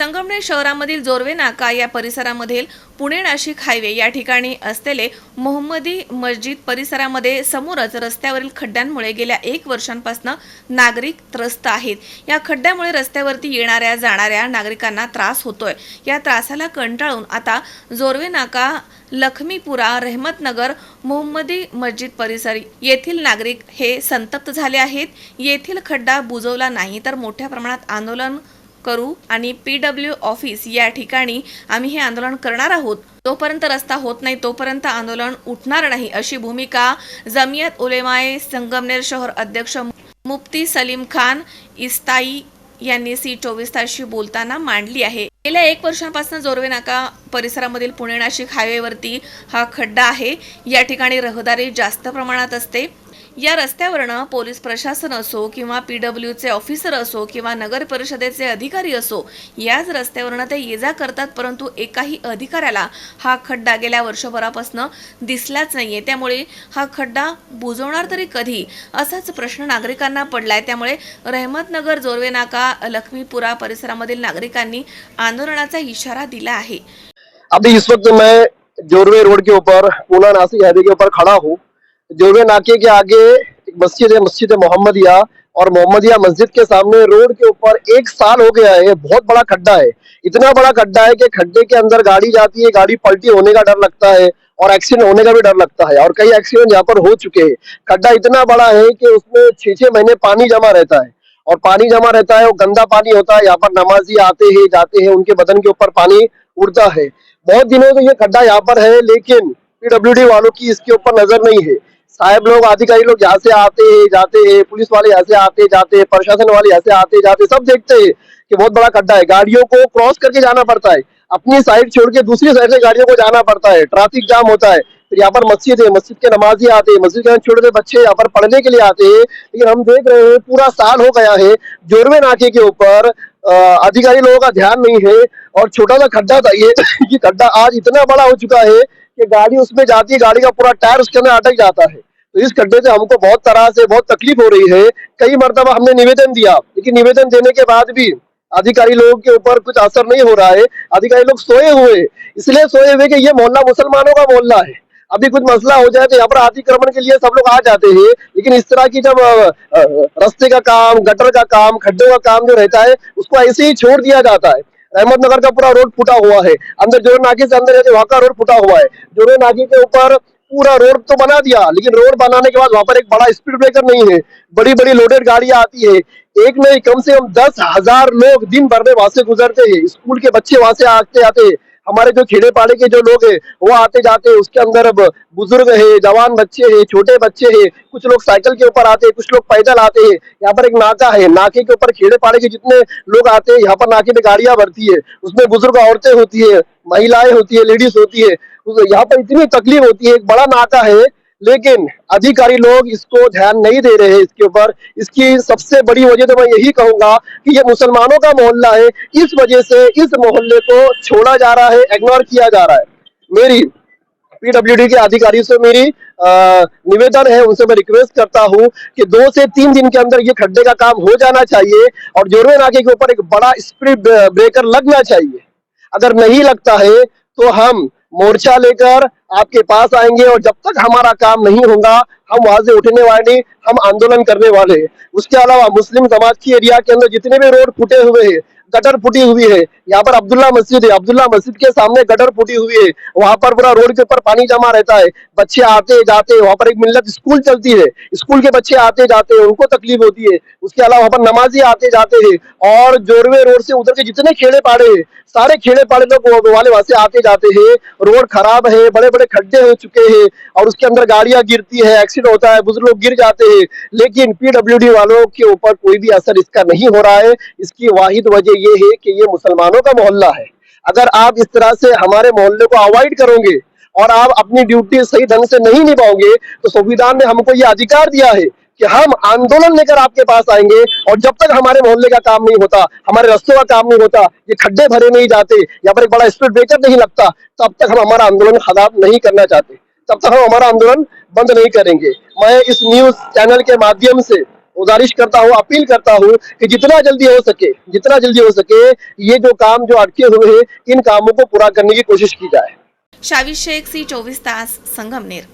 संगमनेर शहरामधील जोरवे नाका या परिसरामधील पुणे नाशिक हायवे या ठिकाणी असलेले मोहम्मदी मस्जिद परिसरामध्ये समोरच रस्त्यावरील खड्ड्यांमुळे गेल्या एक वर्षांपासून नागरिक त्रस्त आहेत. या खड्ड्यामुळे रस्त्यावरती येणाऱ्या जाणाऱ्या नागरिकांना त्रास होतोय. या त्रासाला कंटाळून आता जोरवे नाका लखमीपुरा रहमतनगर मोहम्मदी मस्जिद परिसर येथील नागरिक हे संतप्त झाले आहेत. येथील खड्डा बुजवला नाही तर मोठ्या प्रमाणात आंदोलन करू आणि पी डब्ल्यू ऑफिस या ठिकाणी आम्ही हे आंदोलन करणार आहोत. तोपर्यंत रस्ता होत नाही तोपर्यंत आंदोलन उठणार नाही अशी भूमिका जमियत उलेमाए संगमनेर शहर अध्यक्ष मुफ्ती सलीम खान इस्ताई यांनी सी चोवीस तासशी बोलताना मांडली आहे. गेल्या एक वर्षापासून जोरवे नाका परिसरामधील पुणे नाशिक हायवेवरती हा खड्डा आहे. या ठिकाणी रहदारी जास्त प्रमाणात असते. या रस्त्यावरनं पोलीस प्रशासन असो किंवा पी डब्ल्यूचे ऑफिसर असो किंवा नगर परिषदेचे अधिकारी असो याच रस्त्यावरनं ते ये जा करतात परंतु एकाही अधिकाऱ्याला हा खड्डा गेल्या वर्षभरापासून दिसलाच नाहीये. त्यामुळे हा खड्डा बुजवणार तरी कधी? असाच प्रश्न नागरिकांना पडलाय. त्यामुळे रहमतनगर जोरवे नाका लक्ष्मीपुरा परिसरामधील नागरिकांनी आंदोलनाचा इशारा दिला आहे. अभी इस वक्त मैं जोरवे रोड के ऊपर पूना नासिक हाईवे के ऊपर खड़ा हूँ। जोरवे नाके के आगे एक मस्जिद है मस्जिद है मोहम्मदिया और मोहम्मदिया मस्जिद के सामने रोड के ऊपर एक साल हो गया है बहुत बड़ा खड्डा है। इतना बड़ा खड्डा है कि खड्डे के अंदर गाड़ी जाती है, गाड़ी पलटी होने का डर लगता है और एक्सीडेंट होने का भी डर लगता है और कई एक्सीडेंट यहाँ पर हो चुके हैं। खड्डा इतना बड़ा है कि उसमें छह छह महीने पानी जमा रहता है और पानी जमा रहता है वो गंदा पानी होता है। यहाँ पर नमाजी आते हैं, जाते हैं, उनके बदन के ऊपर पानी उड़ता है। बहुत दिनों से ये खड्डा यहाँ पर है, लेकिन पीडब्ल्यूडी वालों की इसके ऊपर नज़र नहीं है। साहब लोग, अधिकारी लोग यहाँ से आते हैं जाते, पुलिस वाले यहाँ से आते, जाते हैं प्रशासन वाले यहाँ से आते, जाते, सब देखते हैं कि बहुत बड़ा खड्डा है। गाड़ियों को क्रॉस करके जाना पड़ता है। अपनी साइड छोड़ के दूसरी साइड से गाड़ियों को जाना पड़ता है। ट्रैफ़िक जाम होता है। फिर यहाँ पर मस्जिद है, मस्जिद के नमाजी आते हैं। मस्जिद के छोटे छोटे बच्चे यहाँ पर पढ़ने के लिए आते हैं। लेकिन हम देख रहे हैं, पूरा साल हो गया है, जोरवे नाके के ऊपर अधिकारी लोगों का ध्यान नहीं है। और छोटा सा खड्डा था ये खड्डा आज इतना बड़ा हो चुका है कि गाड़ी उसमें जाती है, गाड़ी का पूरा टायर उसके अंदर अटक जाता है। तो इस खड्डे से हमको बहुत तरह से बहुत तकलीफ़ हो रही है। कई मरतबा हमने निवेदन दिया, लेकिन निवेदन देने के बाद भी अधिकारी लोगों के ऊपर कुछ असर नहीं हो रहा है। अधिकारी लोग सोए हुए, इसलिए सोए हुए कि ये मोहल्ला मुसलमानों का मोहल्ला है। अभी कुछ मसला हो जाए तो यहाँ पर अतिक्रमण के लिए सब लोग आ जाते हैं, लेकिन इस तरह की जब रास्ते का काम, गटर का काम, खड्डों का काम जो रहता है, उसको ऐसे ही छोड़ दिया जाता है। अहमदनगर का पूरा रोड फूटा हुआ है. अंदर जोरे नाके से अंदर वहाँ का रोड फूटा हुआ है. जोरे नाके के ऊपर पूरा रोड तो बना दिया, लेकिन रोड बनाने के बाद वहाँ पर एक बड़ा स्पीड ब्रेकर नहीं है. बड़ी बड़ी लोडेड गाड़ियाँ आती है. एक नहीं, कम से कम दस हज़ार लोग दिन भर में वहाँ से गुजरते हैं. स्कूल के बच्चे वहाँ से आते आते हैं. हमारे जो खेड़े पाड़े के जो लोग है, वो आते जाते उसके अंदर अब बुज़ुर्ग है, जवान बच्चे है, छोटे बच्चे है, कुछ लोग साइकिल के ऊपर आते हैं, कुछ लोग पैदल आते हैं। यहाँ पर एक नाका है, नाके के ऊपर खेड़े पाड़े के जितने लोग आते हैं, यहाँ पर नाके में गाड़ियाँ भरती है, उसमें बुज़ुर्ग औरतें होती है, महिलाएँ होती है, लेडीज़ होती है यहाँ पर इतनी तकलीफ़ होती है, एक बड़ा नाका है लेकिन अधिकारी लोग इसको ध्यान नहीं दे रहे इसके ऊपर। इसकी सबसे बड़ी वजह तो मैं यही कहूँगा कि ये मुसलमानों का मोहल्ला है। इस वजह से इस मोहल्ले को छोड़ा जा रहा है इग्नोर किया जा रहा है। मेरी पीडब्ल्यूडी के अधिकारी से मेरी निवेदन है, उनसे मैं रिक्वेस्ट करता हूँ कि दो से तीन दिन के अंदर ये खड्डे का काम हो जाना चाहिए और जोरवे नाके के ऊपर एक बड़ा स्पीड ब्रेकर लगना चाहिए। अगर नहीं लगता है तो हम मोर्चा लेकर आपके पास आएंगे और जब तक हमारा काम नहीं होगा हम वहां से उठने वाले हम आंदोलन करने वाले। उसके अलावा मुस्लिम समाज की एरिया के अंदर जितने भी रोड फूटे हुए हैं गटर फूटी हुई है। यहाँ पर अब्दुल्ला मस्जिद है। अब्दुल्ला मस्जिद के सामने गटर फूटी हुई है। वहाँ पर पूरा रोड के ऊपर पानी जमा रहता है। बच्चे आते जाते वहाँ पर एक मिल्लत स्कूल चलती है। स्कूल के बच्चे आते जाते हैं। उनको तकलीफ़ होती है। उसके अलावा वहाँ पर नमाजी आते जाते हैं। और जोरवे रोड से उधर के जितने खेड़े पाड़े हैं, सारे खेड़े पाड़े लोग वाले वहाँ से आते जाते हैं। रोड खराब है। बड़े बड़े खड्डे हो चुके हैं। और उसके अंदर गाड़ियाँ गिरती है। एक्सीडेंट होता है। बुज़ुर्ग लोग गिर जाते हैं। लेकिन पीडब्ल्यूडी वालों के ऊपर कोई भी असर इसका नहीं हो रहा है। इसकी वाहिद वजह ये है कि ये मुसलमानों का मोहल्ला है। अगर आप इस तरह से हमारे मोहल्ले को अवॉइड करोगे और आप अपनी ड्यूटी सही ढंग से नहीं निभाओगे तो संविधान ने हमको ये अधिकार दिया है कि हम आंदोलन लेकर आपके पास आएँगे और जब तक हमारे मोहल्ले का काम नहीं होता, हमारे रास्तों का काम नहीं होता, ये खड्डे भरे नहीं जाते, या पर एक बड़ा स्पीड ब्रेकर नहीं लगता, तब तक हम हमारा आंदोलन खराब नहीं करना चाहते। तब तक हम हमारा आंदोलन बंद नहीं करेंगे। मैं इस न्यूज़ चैनल के माध्यम से गुजारिश करता हूँ अपील करता हूँ कि जितना जल्दी हो सके जितना जल्दी हो सके ये जो काम जो अटके हुए हैं इन कामों को पूरा करने की कोशिश की जाए। शावी शेख सी चोवीस तास संगमनेर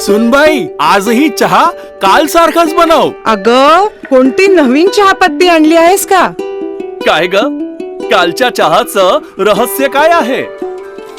सुनबाई आजही चहा काल सारखाच बनव। अग कोणती नवीन चहापत्ती आणली आहेस का? काय ग? कालच्या चहाचं रहस्य काय आहे?